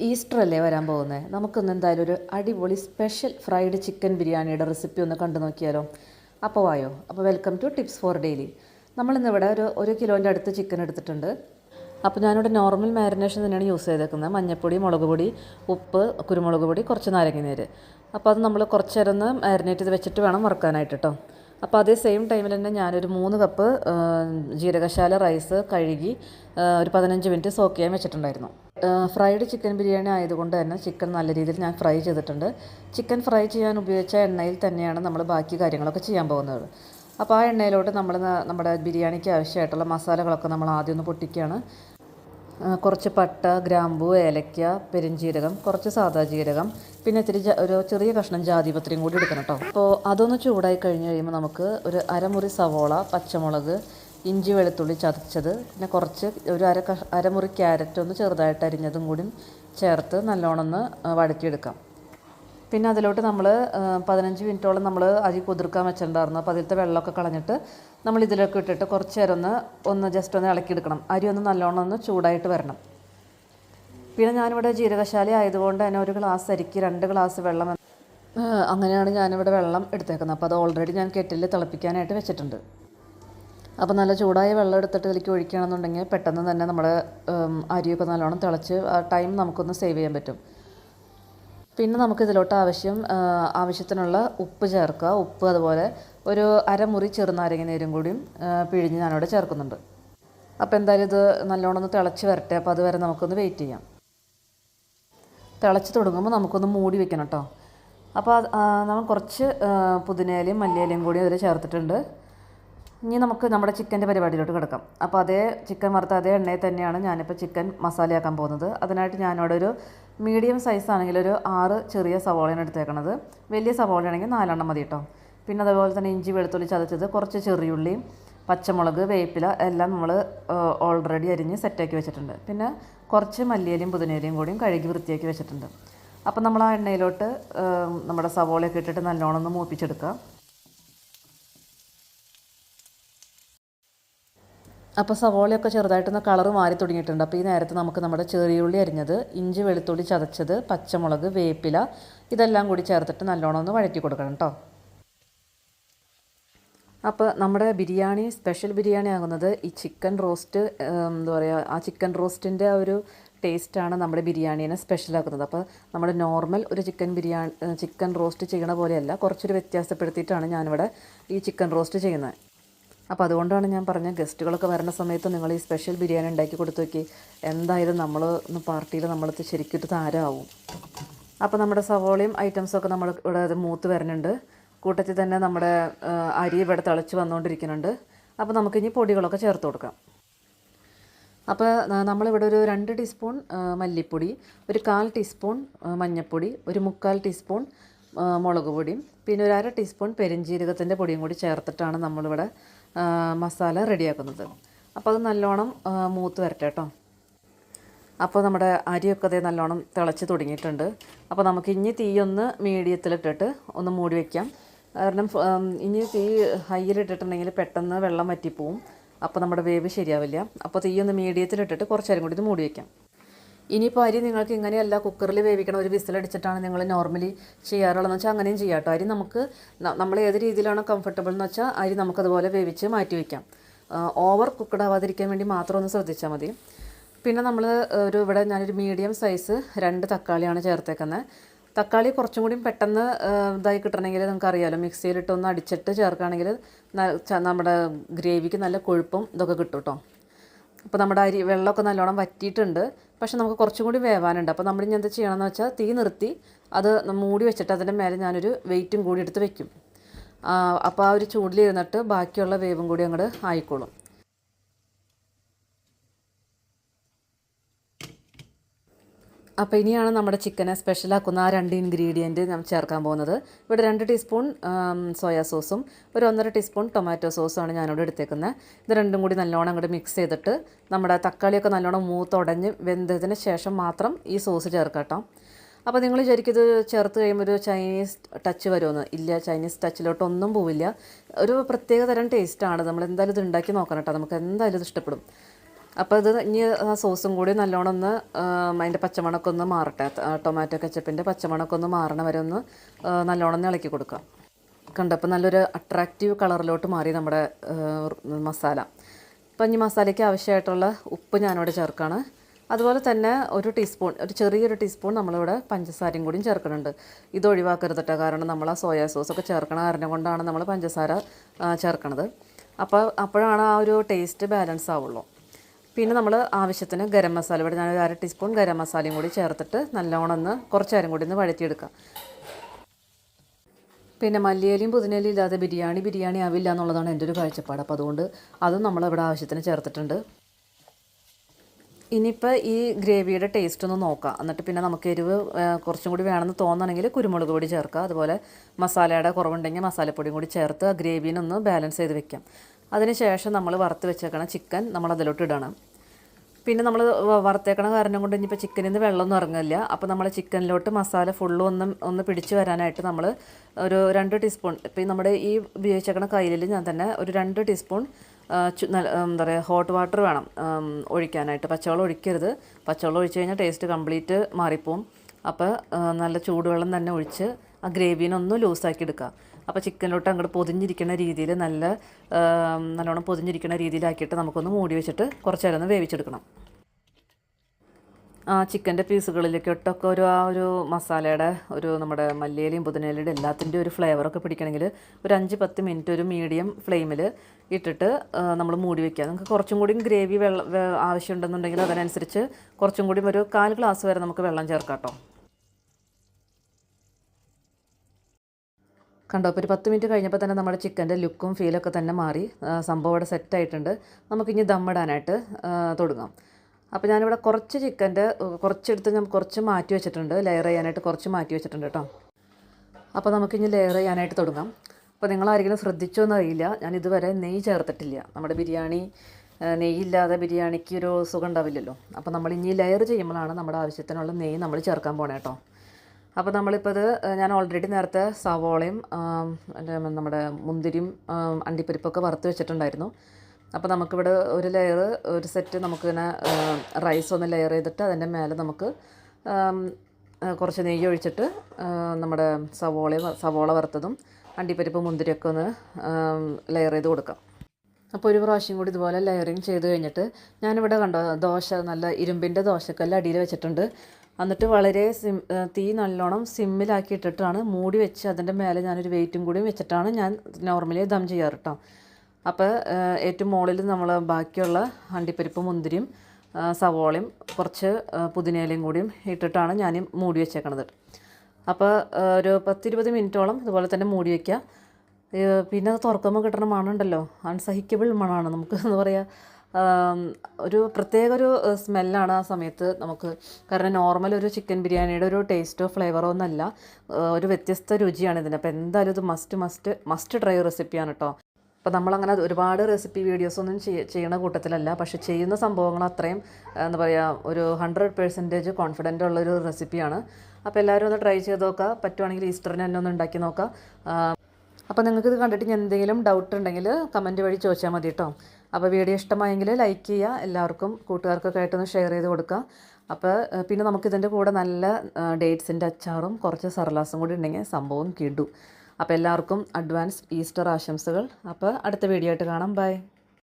Easter അല്ലേ വരാൻ പോകുന്നത് നമുക്കൊന്ന് എന്തായാലും ഒരു അടിപൊളി സ്പെഷ്യൽ ഫ്രൈഡ് ചിക്കൻ ബിരിയാണിയുടെ റെസിപ്പി ഒന്ന് കണ്ടു നോക്കിയാലോ? അപ്പോൾ വായോ. അപ്പോൾ welcome to tips for daily. നമ്മളിന്ന് ഇവിടെ ഒരു ഒരു കിലോന്റെ അടുത്ത് ചിക്കൻ എടുത്തിട്ടുണ്ട്. അപ്പോൾ ഞാനിവിടെ നോർമൽ മാരിനേഷൻ തന്നെയാണ് യൂസ് ചെയ്തേക്കുന്നത്. മഞ്ഞൾപ്പൊടി മുളക് പൊടി ഉപ്പ് കുരുമുളക് പൊടി കുറച്ച് നാരങ്ങനീര് അപ്പോൾ അത് നമ്മൾ കുറച്ച് നേരം ഒന്ന് മാരിനേറ്റ് ചെയ്ത് വെച്ചിട്ട് വേണം വറുക്കാനായിട്ട് കേട്ടോ അപ്പോൾ അതേ സെയിം ടൈമിൽ തന്നെ ഞാനൊരു മൂന്ന് കപ്പ് ജീരകശാല റൈസ് കഴുകി ഒരു പതിനഞ്ച് മിനിറ്റ് സോക്ക് ചെയ്യാൻ വെച്ചിട്ടുണ്ടായിരുന്നു. ഫ്രൈഡ് ചിക്കൻ ബിരിയാണി ആയതുകൊണ്ട് തന്നെ ചിക്കൻ നല്ല രീതിയിൽ ഞാൻ ഫ്രൈ ചെയ്തിട്ടുണ്ട്. ചിക്കൻ ഫ്രൈ ചെയ്യാൻ ഉപയോഗിച്ച എണ്ണയിൽ തന്നെയാണ് നമ്മൾ ബാക്കി കാര്യങ്ങളൊക്കെ ചെയ്യാൻ പോകുന്നത്. അപ്പോൾ ആ എണ്ണയിലോട്ട് നമ്മൾ നമ്മുടെ ബിരിയാണിക്ക് ആവശ്യമായിട്ടുള്ള മസാലകളൊക്കെ നമ്മൾ ആദ്യം ഒന്ന് പൊട്ടിക്കുകയാണ്. കുറച്ച് പട്ട ഗ്രാമ്പൂ ഏലക്ക പെരുംജീരകം കുറച്ച് സാദാ ജീരകം പിന്നെ ഇത്തിരി ഒരു ചെറിയ കഷ്ണം ജാതിപത്രിയും കൂടി എടുക്കണം കേട്ടോ അപ്പോൾ അതൊന്ന് ചൂടായി കഴിഞ്ഞ് കഴിയുമ്പോൾ നമുക്ക് ഒരു അരമുറി സവോള പച്ചമുളക് ഇഞ്ചി വെളുത്തുള്ളി ചതച്ചത്. പിന്നെ കുറച്ച് ഒരു അര കഷ അരമുറി ക്യാരറ്റ് ഒന്ന് ചെറുതായിട്ട് അരിഞ്ഞതും കൂടി ചേർത്ത് നല്ലോണം ഒന്ന് വഴറ്റിയെടുക്കാം. പിന്നെ അതിലോട്ട് നമ്മൾ പതിനഞ്ച് മിനിറ്റോളം നമ്മൾ അരി കുതിർക്കാൻ വെച്ചിട്ടുണ്ടായിരുന്നു. അപ്പോൾ അതിലത്തെ വെള്ളമൊക്കെ കളഞ്ഞിട്ട് നമ്മൾ ഇതിലൊക്കെ ഇട്ടിട്ട് കുറച്ച് നേരം ഒന്ന് ഒന്ന് ജസ്റ്റ് ഒന്ന് ഇളക്കിയെടുക്കണം. അരി ഒന്ന് നല്ലോണം ഒന്ന് ചൂടായിട്ട് വരണം. പിന്നെ ഞാനിവിടെ ജീരകശാല ആയതുകൊണ്ട് തന്നെ ഒരു ഗ്ലാസ് അരിക്ക് രണ്ട് ഗ്ലാസ് വെള്ളം അങ്ങനെയാണ് ഞാനിവിടെ വെള്ളം എടുത്തേക്കുന്നത്. അപ്പോൾ അത് ഓൾറെഡി ഞാൻ കെറ്റിൽ തിളപ്പിക്കാനായിട്ട് വെച്ചിട്ടുണ്ട്. അപ്പോൾ നല്ല ചൂടായ വെള്ളം എടുത്തിട്ട് ഇതിലേക്ക് ഒഴിക്കുകയാണെന്നുണ്ടെങ്കിൽ പെട്ടെന്ന് തന്നെ നമ്മുടെ അരിയൊക്കെ നല്ലോണം തിളച്ച് ടൈം നമുക്കൊന്ന് സേവ് ചെയ്യാൻ പറ്റും. പിന്നെ നമുക്ക് ഇതിലോട്ട് ആവശ്യം ആവശ്യത്തിനുള്ള ഉപ്പ് ചേർക്കുക. ഉപ്പ് അതുപോലെ ഒരു അരമുറി ചെറുനാരങ്ങ നീരും കൂടിയും പിഴിഞ്ഞ് ഞാനിവിടെ ചേർക്കുന്നുണ്ട്. അപ്പോൾ എന്തായാലും ഇത് നല്ലോണം ഒന്ന് തിളച്ച് വരട്ടെ. അപ്പോൾ അതുവരെ നമുക്കൊന്ന് വെയിറ്റ് ചെയ്യാം. തിളച്ച് തുടങ്ങുമ്പോൾ നമുക്കൊന്ന് മൂടി വെക്കണം കേട്ടോ. അപ്പോൾ നമ്മൾ കുറച്ച് പുതിനയിലയും മല്ലിയിലയും കൂടി അതിൽ ചേർത്തിട്ടുണ്ട്. ഇനി നമുക്ക് നമ്മുടെ ചിക്കന്റെ പരിപാടിയിലോട്ട് കിടക്കാം. അപ്പോൾ അതേ ചിക്കൻ വറുത്ത അതേ എണ്ണയിൽ തന്നെയാണ് ഞാനിപ്പോൾ ചിക്കൻ മസാലയാക്കാൻ പോകുന്നത്. അതിനായിട്ട് ഞാനിവിടെ ഒരു മീഡിയം സൈസ് ആണെങ്കിൽ ഒരു ആറ് ചെറിയ സവോളയാണ് എടുത്തേക്കണത്. വലിയ സവോളയാണെങ്കിൽ നാലെണ്ണം മതി കേട്ടോ. പിന്നെ അതുപോലെ തന്നെ ഇഞ്ചി വെളുത്തുള്ളി ചതച്ചത് കുറച്ച് ചെറിയുള്ളിയും പച്ചമുളക് വേപ്പില എല്ലാം നമ്മൾ ഓൾറെഡി അരിഞ്ഞ് സെറ്റാക്കി വെച്ചിട്ടുണ്ട്. പിന്നെ കുറച്ച് മല്ലിയിലയും പുതിനയിലയും കൂടിയും കഴുകി വൃത്തിയാക്കി വെച്ചിട്ടുണ്ട്. അപ്പോൾ നമ്മൾ ആ എണ്ണയിലോട്ട് നമ്മുടെ സവോളയൊക്കെ ഇട്ടിട്ട് നല്ലോണം ഒന്ന് മൂപ്പിച്ചെടുക്കുക. അപ്പോൾ സവോളയൊക്കെ ചെറുതായിട്ടൊന്ന് കളർ മാറി തുടങ്ങിയിട്ടുണ്ട്. അപ്പോൾ ഈ നേരത്തെ നമുക്ക് നമ്മുടെ ചെറിയുള്ളി അരിഞ്ഞത് ഇഞ്ചി വെളുത്തുള്ളി ചതച്ചത് പച്ചമുളക് വേപ്പില ഇതെല്ലാം കൂടി ചേർത്തിട്ട് നല്ലോണം ഒന്ന് വഴറ്റി കൊടുക്കണം കേട്ടോ അപ്പോൾ നമ്മുടെ ബിരിയാണി സ്പെഷ്യൽ ബിരിയാണി ആകുന്നത് ഈ ചിക്കൻ റോസ്റ്റ് എന്താ പറയുക ആ ചിക്കൻ റോസ്റ്റിന്റെ ഒരു ടേസ്റ്റാണ് നമ്മുടെ ബിരിയാണീനെ സ്പെഷ്യലാക്കുന്നത്. അപ്പോൾ നമ്മുടെ നോർമൽ ഒരു ചിക്കൻ ബിരിയാണി ചിക്കൻ റോസ്റ്റ് ചെയ്യണ പോലെയല്ല കുറച്ചൊരു വ്യത്യാസപ്പെടുത്തിയിട്ടാണ് ഞാനിവിടെ ഈ ചിക്കൻ റോസ്റ്റ് ചെയ്യുന്നത്. അപ്പോൾ അതുകൊണ്ടാണ് ഞാൻ പറഞ്ഞ ഗസ്റ്റുകളൊക്കെ വരുന്ന സമയത്ത് നിങ്ങൾ ഈ സ്പെഷ്യൽ ബിരിയാണി ഉണ്ടാക്കി കൊടുത്തു നോക്കി. എന്തായാലും നമ്മൾ പാർട്ടിയിൽ നമ്മളത് ശരിക്കും ഒരു താരമാവും അപ്പോൾ നമ്മുടെ സവോളയും ഐറ്റംസൊക്കെ നമ്മൾ ഇവിടെ മൂത്ത് വരുന്നുണ്ട്. കൂട്ടത്തിൽ തന്നെ നമ്മുടെ അരി ഇവിടെ തിളച്ച് വന്നുകൊണ്ടിരിക്കുന്നുണ്ട്. അപ്പോൾ നമുക്കിനി പൊടികളൊക്കെ ചേർത്ത് കൊടുക്കാം. അപ്പോൾ നമ്മളിവിടെ ഒരു രണ്ട് ടീസ്പൂൺ മല്ലിപ്പൊടി ഒരു കാൽ ടീസ്പൂൺ മഞ്ഞൾപ്പൊടി ഒരു മുക്കാൽ ടീസ്പൂൺ മുളക് പൊടിയും പിന്നെ ഒരു അര ടീസ്പൂൺ പെരിഞ്ജീരകത്തിന്റെ പൊടിയും കൂടി ചേർത്തിട്ടാണ് നമ്മളിവിടെ മസാല റെഡിയാക്കുന്നത്. അപ്പോൾ അത് നല്ലോണം മൂത്ത് വരട്ടെ കേട്ടോ അപ്പോൾ നമ്മുടെ അരിയൊക്കെ അതേ നല്ലോണം തിളച്ച് തുടങ്ങിയിട്ടുണ്ട്. അപ്പോൾ നമുക്ക് ഇനി തീയൊന്ന് മീഡിയത്തിലിട്ടിട്ട് ഒന്ന് മൂടി വയ്ക്കാം കാരണം ഇനി തീ ഹൈയിലിട്ടിട്ടുണ്ടെങ്കിൽ പെട്ടെന്ന് വെള്ളം വറ്റിപ്പോവും. അപ്പോൾ നമ്മുടെ വേവ് ശരിയാവില്ല. അപ്പോൾ തീയൊന്ന് മീഡിയത്തിലിട്ടിട്ട് കുറച്ചേരം കൂടി ഇത് മൂടി വയ്ക്കാം ഇനിയിപ്പോൾ അരി നിങ്ങൾക്ക് ഇങ്ങനെയല്ല കുക്കറിൽ വേവിക്കണം ഒരു വിസിലടിച്ചിട്ടാണ് നിങ്ങൾ നോർമലി ചെയ്യാറുള്ളതെന്ന് വെച്ചാൽ അങ്ങനെയും ചെയ്യാം അരി നമുക്ക് നമ്മൾ ഏത് രീതിയിലാണോ കംഫർട്ടബിൾ എന്ന് വെച്ചാൽ അരി നമുക്കതുപോലെ വേവിച്ച് മാറ്റി വയ്ക്കാം ഓവർ കുക്കഡ് ആവാതിരിക്കാൻ വേണ്ടി മാത്രം ഒന്ന് ശ്രദ്ധിച്ചാൽ മതി. പിന്നെ നമ്മൾ ഒരു ഇവിടെ ഞാനൊരു മീഡിയം സൈസ് രണ്ട് തക്കാളിയാണ് ചേർത്തേക്കുന്നത് തക്കാളി കുറച്ചും കൂടി പെട്ടെന്ന് ഇതായി കിട്ടണമെങ്കിൽ നിങ്ങൾക്ക് അറിയാമല്ലോ മിക്സിയിലിട്ടൊന്ന് അടിച്ചിട്ട് ചേർക്കുകയാണെങ്കിൽ നമ്മുടെ ഗ്രേവിക്ക് നല്ല കൊഴുപ്പും ഇതൊക്കെ കിട്ടും കേട്ടോ അപ്പോൾ നമ്മുടെ അരി വെള്ളമൊക്കെ നല്ലോണം വറ്റിയിട്ടുണ്ട്. പക്ഷേ നമുക്ക് കുറച്ചും കൂടി വേവാനുണ്ട്. അപ്പോൾ നമ്മൾ ഇനി എന്താ ചെയ്യണമെന്ന് വെച്ചാൽ തീ നിർത്തി അത് മൂടി വെച്ചിട്ട് അതിന്റെ മേലെ ഞാനൊരു വെയിറ്റും കൂടി എടുത്ത് വെക്കും. അപ്പോൾ ആ ഒരു ചൂടിലിരുന്നിട്ട് ബാക്കിയുള്ള വേവും കൂടി അങ്ങോട്ട് ആയിക്കോളും. അപ്പോൾ ഇനിയാണ് നമ്മുടെ ചിക്കനെ സ്പെഷ്യലാക്കുന്ന ആ രണ്ട് ഇൻഗ്രീഡിയന്റ് നമ്മൾ ചേർക്കാൻ പോകുന്നത്. ഇവിടെ രണ്ട് ടീസ്പൂൺ സോയാ സോസും ഒരു ഒന്നര ടീസ്പൂൺ ടൊമാറ്റോ സോസുമാണ് ഞാനിവിടെ എടുത്തേക്കുന്നത് ഇത് രണ്ടും കൂടി നല്ലോണം അങ്ങോട്ട് മിക്സ് ചെയ്തിട്ട് നമ്മുടെ തക്കാളിയൊക്കെ നല്ലോണം മൂത്തുടഞ്ഞ് വെന്തതിന് ശേഷം മാത്രം ഈ സോസ് ചേർക്കാം അപ്പോൾ നിങ്ങൾ ശരിക്കും ഇത് ചേർത്ത് കഴിയുമ്പോൾ ഒരു ചൈനീസ് ടച്ച് വരുമെന്ന്. ഇല്ല ചൈനീസ് ടച്ചിലോട്ടൊന്നും പോവില്ല. ഒരു പ്രത്യേക തരം ടേസ്റ്റാണ് നമ്മൾ എന്തായാലും ഇത് ഉണ്ടാക്കി നോക്കണം കേട്ടോ. നമുക്ക് എന്തായാലും ഇത് ഇഷ്ടപ്പെടും. അപ്പോൾ ഇത് ഇനി ആ സോസും കൂടി നല്ലോണം ഒന്ന് അതിന്റെ പച്ചമണമൊക്കെ ഒന്ന് മാറട്ടെ. ടൊമാറ്റോ കച്ചപ്പിന്റെ പച്ചമണമൊക്കെ ഒന്ന് മാറണ വരെ ഒന്ന് നല്ലോണം ഒന്ന് ഇളക്കി കൊടുക്കാം. കണ്ടപ്പോൾ നല്ലൊരു അട്രാക്റ്റീവ് കളറിലോട്ട് മാറി നമ്മുടെ മസാല. ഇപ്പം ഇനി മസാലയ്ക്ക് ആവശ്യമായിട്ടുള്ള ഉപ്പ് ഞാനിവിടെ ചേർക്കുകയാണ് അതുപോലെ തന്നെ ഒരു ടീസ്പൂൺ ഒരു ചെറിയൊരു ടീസ്പൂൺ നമ്മളിവിടെ പഞ്ചസാരയും കൂടിയും ചേർക്കുന്നുണ്ട്. ഇത് ഒഴിവാക്കരുത് കേട്ടോ കാരണം നമ്മൾ ആ സോയാ സോസൊക്കെ ചേർക്കണ കാരണം കൊണ്ടാണ് നമ്മൾ പഞ്ചസാര ചേർക്കണത്. അപ്പോൾ അപ്പോഴാണ് ആ ഒരു ടേസ്റ്റ് ബാലൻസ് ആവുള്ളൂ. പിന്നെ നമ്മൾ ആവശ്യത്തിന് ഗരം മസാല. ഇവിടെ ഞാൻ ഒരു അര ടീസ്പൂൺ ഗരം മസാലയും കൂടി ചേർത്തിട്ട് നല്ലോണം ഒന്ന് കുറച്ച് നേരം കൂടി ഒന്ന് വഴറ്റിയെടുക്കാം. പിന്നെ മല്ലിയിലയും പുതിനലിയും ഇല്ലാതെ ബിരിയാണി ബിരിയാണി ആവില്ല എന്നുള്ളതാണ് എന്റെ ഒരു കാഴ്ചപ്പാട്. അപ്പോൾ അതുകൊണ്ട് അതും നമ്മൾ ഇവിടെ ആവശ്യത്തിന് ചേർത്തിട്ടുണ്ട്. ഇനിയിപ്പോൾ ഈ ഗ്രേവിയുടെ ടേസ്റ്റ് ഒന്ന് നോക്കാം. എന്നിട്ട് പിന്നെ നമുക്ക് എരിവ് കുറച്ചും കൂടി വേണമെന്ന് തോന്നണമെങ്കിൽ കുരുമുളക് പൊടി ചേർക്കുക അതുപോലെ മസാലയുടെ കുറവുണ്ടെങ്കിൽ മസാലപ്പൊടിയും കൂടി ചേർത്ത് ആ ഗ്രേവിനൊന്ന് ബാലൻസ് ചെയ്ത് വെക്കാം. അതിന് ശേഷം നമ്മൾ വറുത്ത് വെച്ചേക്കണ ചിക്കൻ നമ്മൾ അതിലോട്ട് ഇടണം. പിന്നെ നമ്മൾ വറുത്തേക്കണ കാരണം കൊണ്ട് ഇനിയിപ്പോൾ ചിക്കനിൽ നിന്ന് വെള്ളമൊന്നും ഇറങ്ങില്ല അപ്പോൾ നമ്മൾ ചിക്കനിലോട്ട് മസാല ഫുള്ളും ഒന്ന് ഒന്ന് പിടിച്ച് വരാനായിട്ട് നമ്മൾ ഒരു രണ്ട് ടീസ്പൂൺ ഇപ്പം നമ്മുടെ ഈ ഉപയോഗിച്ചേക്കണ കയ്യിൽ ഞാൻ തന്നെ ഒരു രണ്ട് ടീസ്പൂൺ എന്താ പറയുക ഹോട്ട് വാട്ടർ വേണം ഒഴിക്കാനായിട്ട്. പച്ചവെള്ളം ഒഴിക്കരുത്. പച്ചവെള്ളം ഒഴിച്ച് കഴിഞ്ഞാൽ ടേസ്റ്റ് കംപ്ലീറ്റ് മാറിപ്പോവും. അപ്പോൾ നല്ല ചൂടുവെള്ളം തന്നെ ഒഴിച്ച് ആ ഗ്രേവിനൊന്നും ലൂസാക്കി എടുക്കുക. അപ്പോൾ ചിക്കനിലോട്ട് അങ്ങോട്ട് പൊതിഞ്ഞിരിക്കുന്ന രീതിയിൽ നല്ല നല്ലോണം പൊതിഞ്ഞിരിക്കുന്ന രീതിയിലാക്കിയിട്ട് നമുക്കൊന്ന് മൂടി വെച്ചിട്ട് കുറച്ച് നേരം ഒന്ന് വേവിച്ചെടുക്കണം. ആ ചിക്കന്റെ പീസുകളിലേക്ക് ഒട്ടൊക്കെ ഒരു ആ ഒരു മസാലയുടെ ഒരു നമ്മുടെ മല്ലിയിലയും പുതിനയിലയുടെ എല്ലാത്തിന്റെ ഒരു ഫ്ലേവറൊക്കെ പിടിക്കണമെങ്കിൽ ഒരു അഞ്ച് പത്ത് മിനിറ്റ് ഒരു മീഡിയം ഫ്ലെയിമിൽ ഇട്ടിട്ട് നമ്മൾ മൂടി വെക്കുക. നമുക്ക് കുറച്ചും കൂടി ഗ്രേവി വെള്ളം ആവശ്യമുണ്ടെന്നുണ്ടെങ്കിൽ അതിനനുസരിച്ച് കുറച്ചും കൂടി ഒരു കാൽ ഗ്ലാസ് വരെ നമുക്ക് വെള്ളം ചേർക്കാം കേട്ടോ. കണ്ടോ? ഇപ്പോൾ ഒരു പത്ത് മിനിറ്റ് കഴിഞ്ഞപ്പോൾ തന്നെ നമ്മുടെ ചിക്കന്റെ ലുക്കും ഫീലൊക്കെ തന്നെ മാറി. സംഭവം ഇവിടെ സെറ്റായിട്ടുണ്ട് നമുക്കിനി ദമ്മിടാനായിട്ട് തുടങ്ങാം. അപ്പോൾ ഞാനിവിടെ കുറച്ച് ചിക്കന്റെ കുറച്ചെടുത്ത് ഞാൻ കുറച്ച് മാറ്റി വെച്ചിട്ടുണ്ട്. ലെയർ ചെയ്യാനായിട്ട് കുറച്ച് മാറ്റി വെച്ചിട്ടുണ്ട് കേട്ടോ അപ്പോൾ നമുക്കിനി ലെയർ ചെയ്യാനായിട്ട് തുടങ്ങാം. അപ്പോൾ നിങ്ങൾ ആരെങ്കിലും ശ്രദ്ധിച്ചോ എന്നറിയില്ല. ഞാൻ ഇതുവരെ നെയ്യ് ചേർത്തിട്ടില്ല. നമ്മുടെ ബിരിയാണി നെയ്യില്ലാതെ ബിരിയാണിക്ക് ഒരു സുഖം ഉണ്ടാവില്ലല്ലോ. അപ്പോൾ നമ്മൾ ഇനി ലെയർ ചെയ്യുമ്പോഴാണ് നമ്മുടെ ആവശ്യത്തിനുള്ള നെയ്യ് നമ്മൾ ചേർക്കാൻ പോണേ കേട്ടോ അപ്പോൾ നമ്മളിപ്പോൾ ഇത് ഞാൻ ഓൾറെഡി നേരത്തെ സവോളയും നമ്മുടെ മുന്തിരിയും അണ്ടിപ്പരിപ്പൊക്കെ വറുത്ത് വെച്ചിട്ടുണ്ടായിരുന്നു. അപ്പോൾ നമുക്കിവിടെ ഒരു ലെയർ ഒരു സെറ്റ് നമുക്കിങ്ങനെ റൈസ് ഒന്ന് ലെയർ ചെയ്തിട്ട് അതിന്റെ മേലെ നമുക്ക് കുറച്ച് നെയ്യ് ഒഴിച്ചിട്ട് നമ്മുടെ സവോള സവോള വറുത്തതും അണ്ടിപ്പരിപ്പ് മുന്തിരിയൊക്കെ ഒന്ന് ലെയർ ചെയ്ത് കൊടുക്കാം. അപ്പോൾ ഒരു പ്രാവശ്യം കൂടി ഇതുപോലെ ലെയറിങ് ചെയ്ത് കഴിഞ്ഞിട്ട് ഞാനിവിടെ കണ്ടോ ദോശ നല്ല ഇരുമ്പിന്റെ ദോശക്കല്ല് അടിയിൽ വെച്ചിട്ടുണ്ട്. എന്നിട്ട് വളരെ സിം തീ നല്ലോണം സിമ്മിലാക്കി ഇട്ടിട്ടാണ് മൂടി വെച്ച് അതിന്റെ മേലെ ഞാനൊരു വെയിറ്റും കൂടി വെച്ചിട്ടാണ് ഞാൻ നോർമലി ദം ചെയ്യാറ് കേട്ടോ അപ്പോൾ ഏറ്റവും മുകളിൽ നമ്മൾ ബാക്കിയുള്ള അണ്ടിപ്പരിപ്പ് മുന്തിരിയും സവോളയും കുറച്ച് പുതിനയിലയും കൂടിയും ഇട്ടിട്ടാണ് ഞാൻ മൂടി വെച്ചേക്കണത്. അപ്പോൾ ഒരു പത്തിരുപത് മിനിറ്റോളം ഇതുപോലെ തന്നെ മൂടി വയ്ക്കുക പിന്നെ അത് തുറക്കുമ്പോൾ കിട്ടുന്ന മണമുണ്ടല്ലോ. അൺസഹിക്കബിൾ മണമാണ് നമുക്ക് എന്താ പറയുക ഒരു പ്രത്യേക ഒരു സ്മെല്ലാണ് ആ സമയത്ത് നമുക്ക് കാരണം നോർമൽ ഒരു ചിക്കൻ ബിരിയാണിയുടെ ഒരു ടേസ്റ്റോ ഫ്ലേവറോ ഒന്നല്ല ഒരു വ്യത്യസ്ത രുചിയാണ് ഇതിന്. അപ്പോൾ എന്തായാലും ഇത് മസ്റ്റ് മസ്റ്റ് മസ്റ്റ് ട്രൈ റെസിപ്പിയാണ് കേട്ടോ അപ്പോൾ നമ്മളങ്ങനെ ഒരുപാട് റെസിപ്പി വീഡിയോസ് ഒന്നും ചെയ്യുന്ന കൂട്ടത്തിലല്ല പക്ഷേ ചെയ്യുന്ന സംഭവങ്ങൾ അത്രയും എന്താ പറയുക ഒരു ഹൺഡ്രഡ് പെർസെന്റേജ് കോൺഫിഡന്റ് ഉള്ളൊരു റെസിപ്പിയാണ് അപ്പോൾ എല്ലാവരും ഒന്ന് ട്രൈ ചെയ്ത് നോക്കുക പറ്റുവാണെങ്കിൽ ഈസ്റ്ററിന് തന്നെ ഒന്ന് ഉണ്ടാക്കി നോക്കാം. ആ, അപ്പോൾ നിങ്ങൾക്ക് ഇത് കണ്ടിട്ട് ഇനി എന്തെങ്കിലും ഡൗട്ട് ഉണ്ടെങ്കിൽ കമന്റ് വഴി ചോദിച്ചാൽ മതി കേട്ടോ അപ്പോൾ വീഡിയോ ഇഷ്ടമായെങ്കിൽ ലൈക്ക് ചെയ്യുക എല്ലാവർക്കും കൂട്ടുകാർക്കൊക്കെ ആയിട്ടൊന്ന് ഷെയർ ചെയ്ത് കൊടുക്കുക. അപ്പോൾ പിന്നെ നമുക്കിതിന്റെ കൂടെ നല്ല ഡേറ്റ്സിന്റെ അച്ചാറും കുറച്ച് സർലാസും കൂടി ഉണ്ടെങ്കിൽ സംഭവം കിടു. അപ്പോൾ എല്ലാവർക്കും അഡ്വാൻസ് ഈസ്റ്റർ ആശംസകൾ. അപ്പോൾ അടുത്ത വീഡിയോ ആയിട്ട് കാണാം. ബൈ